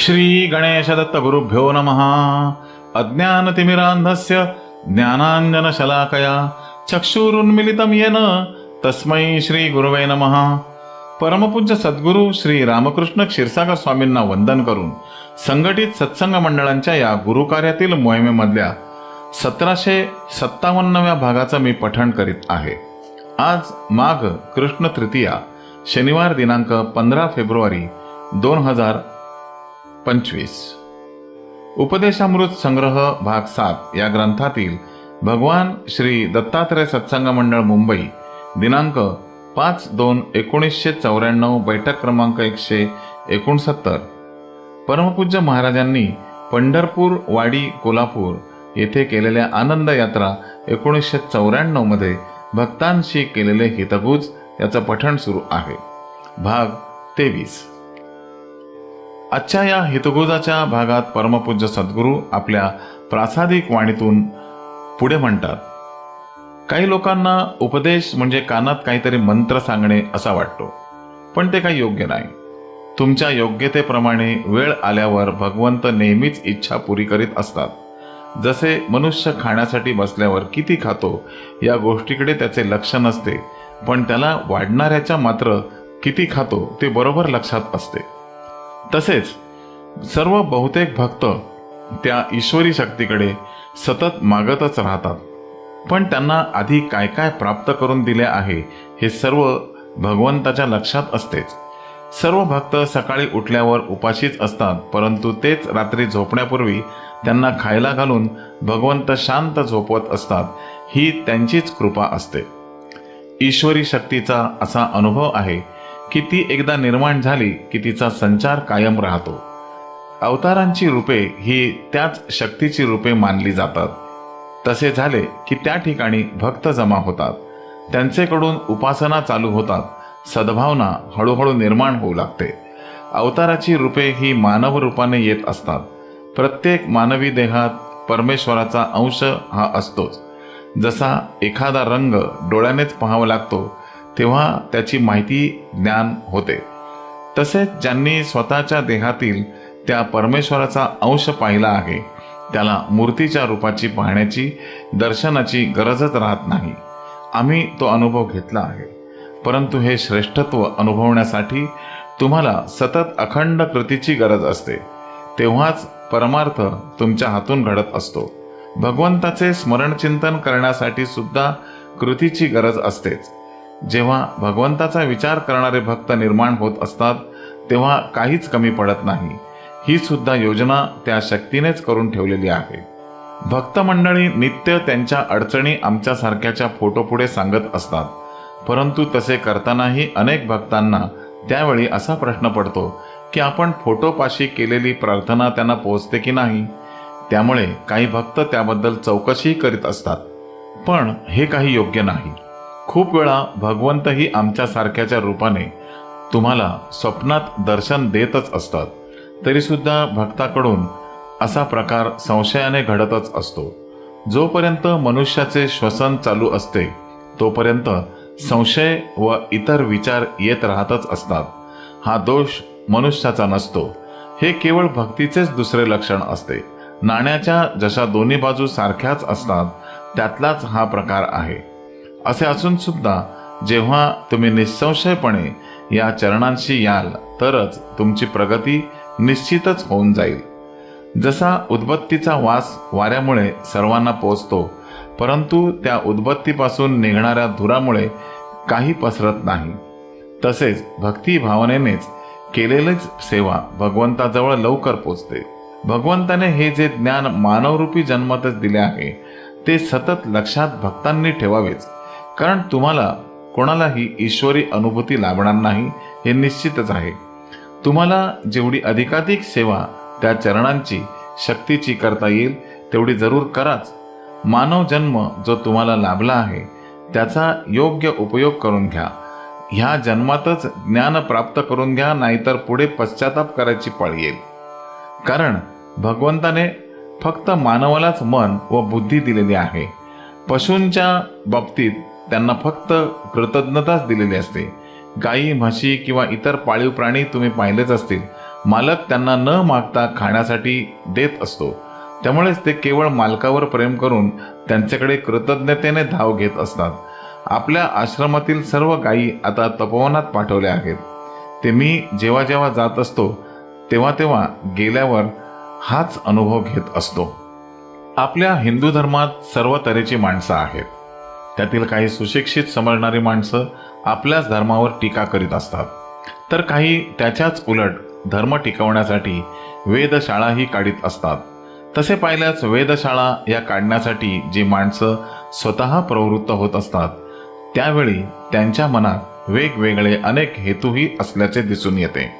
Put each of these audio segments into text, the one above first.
श्री गणेशदत्तगुरुभ्यो नमः। अज्ञानतिमिरान्धस्य ज्ञानाञ्जनशलाकया चक्षुरुन्मिलितं येन तस्मै श्री गुरुवे नमः। परमपूज्य सद्गुरू श्री रामकृष्ण क्षीरसागर स्वामींना वंदन करून संघटित सत्संग मंडळांच्या या गुरुकार्यातील मोहिमेमधल्या सतराशे सत्तावन्नव्या भागाचं मी पठण करीत आहे. आज माघ कृष्ण तृतीया शनिवार दिनांक पंधरा फेब्रुवारी दोन हजार पंचवीस. उपदेशामृत संग्रह भाग सात या ग्रंथातील भगवान श्री दत्तात्रय सत्संग मंडळ मुंबई दिनांक पाच दोन एकोणीसशे चौऱ्याण्णव बैठक क्रमांक एकशे एकोणसत्तर. परमपूज्य महाराजांनी पंढरपूर वाडी कोल्हापूर येथे केलेल्या आनंद यात्रा एकोणीसशे चौऱ्याण्णवमध्ये भक्तांशी केलेले हितगुज याचं पठण सुरू आहे. भाग तेवीस. आजच्या या हितगुजाच्या भागात परमपूज्य सद्गुरू आपल्या प्रासादिक वाणीतून पुढे म्हणतात काही लोकांना उपदेश म्हणजे कानात काहीतरी मंत्र सांगणे असा वाटतो पण ते काही योग्य नाही. तुमच्या योग्यतेप्रमाणे वेळ आल्यावर भगवंत नेहमीच इच्छा पुरी करीत असतात. जसे मनुष्य खाण्यासाठी बसल्यावर किती खातो या गोष्टीकडे त्याचे लक्ष नसते पण त्याला वाढणाऱ्याच्या मात्र किती खातो ते बरोबर लक्षात असते. तसेच सर्व बहुतेक भक्त त्या ईश्वरी शक्तीकडे सतत मागतच राहतात. पण त्यांना आधी काय काय प्राप्त करून दिले आहे हे सर्व भगवंताच्या लक्षात असतेच. सर्व भक्त सकाळी उठल्यावर उपाशीच असतात परंतु तेच रात्री झोपण्यापूर्वी त्यांना खायला घालून भगवंत शांत झोपवत असतात ही त्यांचीच कृपा असते. ईश्वरी शक्तीचा असा अनुभव आहे की ती एकदा निर्माण झाली की तिचा संचार कायम राहतो. अवतारांची रूपे ही त्याच शक्तीची रूपे मानली जातात. तसे झाले की त्या ठिकाणी भक्त जमा होतात. त्यांचेकडून उपासना चालू होतात. सद्भावना हळूहळू निर्माण होऊ लागते. अवताराची रूपे ही मानव रूपाने येत असतात. प्रत्येक मानवी देहात परमेश्वराचा अंश हा असतोच. जसा एखादा रंग डोळ्यानेच पाहावा लागतो तेव्हा त्याची माहिती ज्ञान होते. तसेच ज्यांनी स्वतःच्या देहातील त्या परमेश्वराचा अंश पाहिला आहे त्याला मूर्तीच्या रूपाची पाहण्याची दर्शनाची गरजच राहत नाही. आम्ही तो अनुभव घेतला आहे. परंतु हे श्रेष्ठत्व अनुभवण्यासाठी तुम्हाला सतत अखंड कृतीची गरज असते. तेव्हाच परमार्थ तुमच्या हातून घडत असतो. भगवंताचे स्मरणचिंतन करण्यासाठी सुद्धा कृतीची गरज असतेच. जेव्हा भगवंताचा विचार करणारे भक्त निर्माण होत असतात तेव्हा काहीच कमी पडत नाही. ही सुद्धा योजना त्या शक्तीनेच करून ठेवलेली आहे. भक्त मंडळी नित्य त्यांच्या अडचणी आमच्यासारख्याच्या फोटोपुढे सांगत असतात. परंतु तसे करतानाही अनेक भक्तांना त्यावेळी असा प्रश्न पडतो की आपण फोटोपाशी केलेली प्रार्थना त्यांना पोहोचते की नाही? त्यामुळे काही भक्त त्याबद्दल चौकशी करीत असतात. पण हे काही योग्य नाही. खूप वेळा भगवंतही आमच्यासारख्याच्या रूपाने तुम्हाला स्वप्नात दर्शन देतच असतात. तरीसुद्धा भक्ताकडून असा प्रकार संशयाने घडतच असतो. जोपर्यंत मनुष्याचे श्वसन चालू असते तोपर्यंत संशय व इतर विचार येत राहतच असतात. हा दोष मनुष्याचा नसतो. हे केवळ भक्तीचेच दुसरे लक्षण असते. नाण्याच्या जशा दोन्ही बाजू सारख्याच असतात त्यातलाच हा प्रकार आहे. असे असून सुद्धा जेव्हा तुम्ही निसंशयपणे या चरणांशी याल तरच तुमची प्रगती निश्चितच होऊन जाईल. जसा उद्बत्तीचा वास वाऱ्यामुळे सर्वांना पोचतो परंतु त्या उद्बत्तीपासून निघणाऱ्या धुरामुळे काही पसरत नाही. तसेच भक्ती भावनेनेच केलेलीच सेवा भगवंताजवळ लवकर पोचते. भगवंताने हे जे ज्ञान मानवरूपी जन्मतच दिले आहे ते सतत लक्षात भक्तांनी ठेवावेच. कारण तुम्हाला कोणालाही ईश्वरी अनुभूती लाभणार नाही हे निश्चितच आहे. तुम्हाला जेवढी अधिकाधिक सेवा त्या चरणांची शक्तीची करता येईल तेवढी जरूर कराच. मानव जन्म जो तुम्हाला लाभला आहे त्याचा योग्य उपयोग करून घ्या. ह्या जन्मातच ज्ञान प्राप्त करून घ्या नाहीतर पुढे पश्चाताप करायची पळ येईल. कारण भगवंताने फक्त मानवालाच मन व बुद्धी दिलेली आहे. पशूंच्या बाबतीत त्यांना फक्त कृतज्ञताच दिलेली असते. गायी म्हशी किंवा इतर पाळीव प्राणी तुम्ही पाहिलेच असतील. मालक त्यांना न मागता खाण्यासाठी देत असतो. त्यामुळेच ते केवळ मालकावर प्रेम करून त्यांच्याकडे कृतज्ञतेने धाव घेत असतात. आपल्या आश्रमातील सर्व गायी आता तपोवनात पाठवल्या आहेत. ते मी जेव्हा जेव्हा जात असतो तेव्हा तेव्हा गेल्यावर हाच अनुभव घेत असतो. आपल्या हिंदू धर्मात सर्व तऱ्हेची माणसं आहेत. त्यातील काही सुशिक्षित समजणारी माणसं आपल्याच धर्मावर टीका करीत असतात. तर काही त्याच्याच उलट धर्म टिकवण्यासाठी वेधशाळाही काढीत असतात. तसे पाहिल्यास वेधशाळा या काढण्यासाठी जी माणसं स्वतः प्रवृत्त होत असतात त्यावेळी त्यांच्या मनात वेगवेगळे अनेक हेतूही असल्याचे दिसून येते.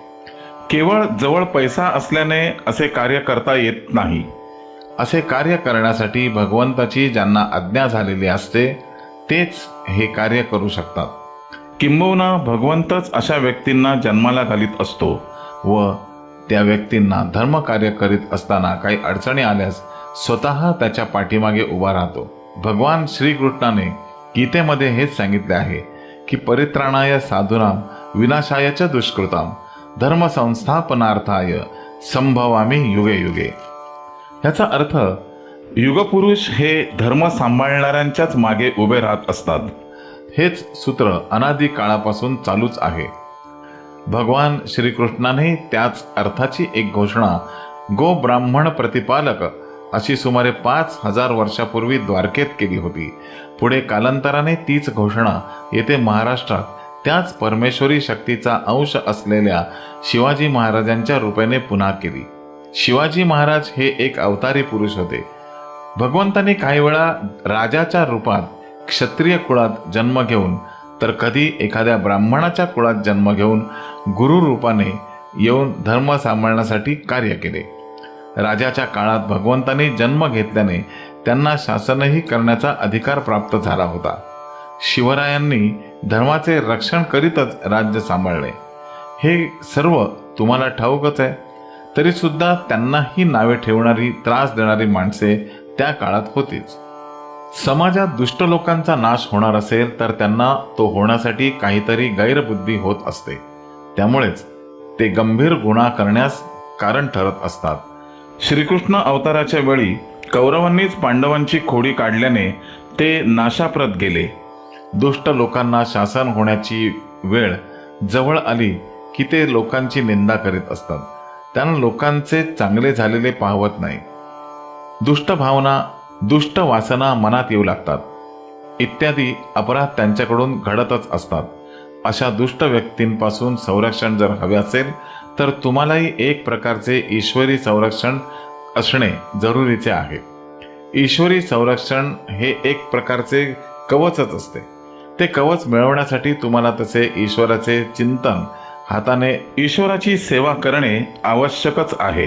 केवळ जवळ पैसा असल्याने असे कार्य करता येत नाही. असे कार्य करण्यासाठी भगवंताची ज्यांना आज्ञा झालेली असते तेच हे कार्य करू शकतात. किंबहुना भगवंतच अशा व्यक्तींना जन्माला घालीत असतो व त्या व्यक्तींना धर्मकार्य करीत असताना काही अडचणी आल्यास स्वतः त्याच्या पाठीमागे उभा राहतो. भगवान श्रीकृष्णाने गीतेमध्ये हेच सांगितले आहे की परित्राणाय साधुनाम विनाशायच दुष्कृताम धर्म संस्थापनार्थाय संभवामी युगे युगे. ह्याचा अर्थ युगपुरुष हे धर्म सांभाळणाऱ्यांच्याच मागे उभे राहत असतात. हेच सूत्र अनादी काळापासून चालूच आहे. भगवान श्रीकृष्णाने त्याच अर्थाची एक घोषणा गो ब्राह्मण प्रतिपालक अशी सुमारे पाच हजार वर्षापूर्वी द्वारकेत केली होती. पुढे कालांतराने तीच घोषणा येथे महाराष्ट्रात त्याच परमेश्वरी शक्तीचा अंश असलेल्या शिवाजी महाराजांच्या रूपाने पुन्हा केली. शिवाजी महाराज हे एक अवतारी पुरुष होते. भगवंताने काही वेळा राजाच्या रूपात क्षत्रिय कुळात जन्म घेऊन तर कधी एखाद्या ब्राह्मणाच्या कुळात जन्म घेऊन गुरु रूपाने येऊन धर्म सांभाळण्यासाठी कार्य केले. राजाच्या काळात भगवंताने जन्म घेतल्याने त्यांना शासनही करण्याचा अधिकार प्राप्त झाला होता. शिवरायांनी धर्माचे रक्षण करीतच राज्य सांभाळले. हे सर्व तुम्हाला ठाऊकच आहे. तरी सुद्धा त्यांनाही नावे ठेवणारी त्रास देणारी माणसे त्या काळात होतीच. समाजात दुष्ट लोकांचा नाश होणार असेल तर त्यांना तो होण्यासाठी काहीतरी गैरबुद्धी होत असते. त्यामुळेच ते गंभीर गुन्हा करण्यास कारण ठरत असतात. श्रीकृष्ण अवताराच्या वेळी कौरवांनीच पांडवांची खोडी काढल्याने ते नाशाप्रत गेले. दुष्ट लोकांना शासन होण्याची वेळ जवळ आली की ते लोकांची निंदा करीत असतात. त्यांना लोकांचे चांगले झालेले पाहवत नाही. दुष्ट भावना दुष्ट वासना मनात येऊ लागतात. इत्यादी अपराध त्यांच्याकडून घडतच असतात. अशा दुष्ट व्यक्तींपासून संरक्षण जर हवे असेल तर तुम्हालाही एक प्रकारचे ईश्वरी संरक्षण असणे जरुरीचे आहे. ईश्वरी संरक्षण हे एक प्रकारचे कवचच असते. ते कवच मिळवण्यासाठी तुम्हाला तसे ईश्वराचे चिंतन हाताने ईश्वराची सेवा करणे आवश्यकच आहे.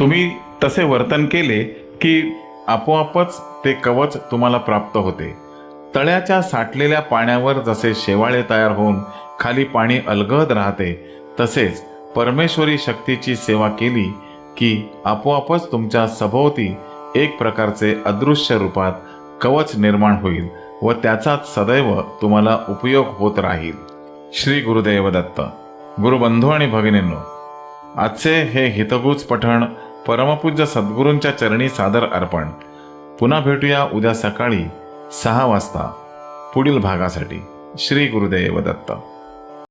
तुम्ही तसे वर्तन केले की आपोआपच ते कवच तुम्हाला प्राप्त होते. तळ्याच्या साठलेल्या पाण्यावर जसे शेवाळे तयार होऊन खाली पाणी अलगद राहते तसेच परमेश्वरी शक्तीची सेवा केली की आपोआपच तुमच्या सभोवती एक प्रकारचे अदृश्य रूपात कवच निर्माण होईल व त्याचाच सदैव तुम्हाला उपयोग होत राहील. श्री गुरुदेव दत्त गुरुबंधू आणि भगिनींनो आजचे हे हितगुज पठण परमपूज्य सद्गुरूंच्या चरणी सादर अर्पण. पुन्हा भेटूया उद्या सकाळी सहा वाजता. पुढील भागासाठी श्री गुरुदेव दत्त.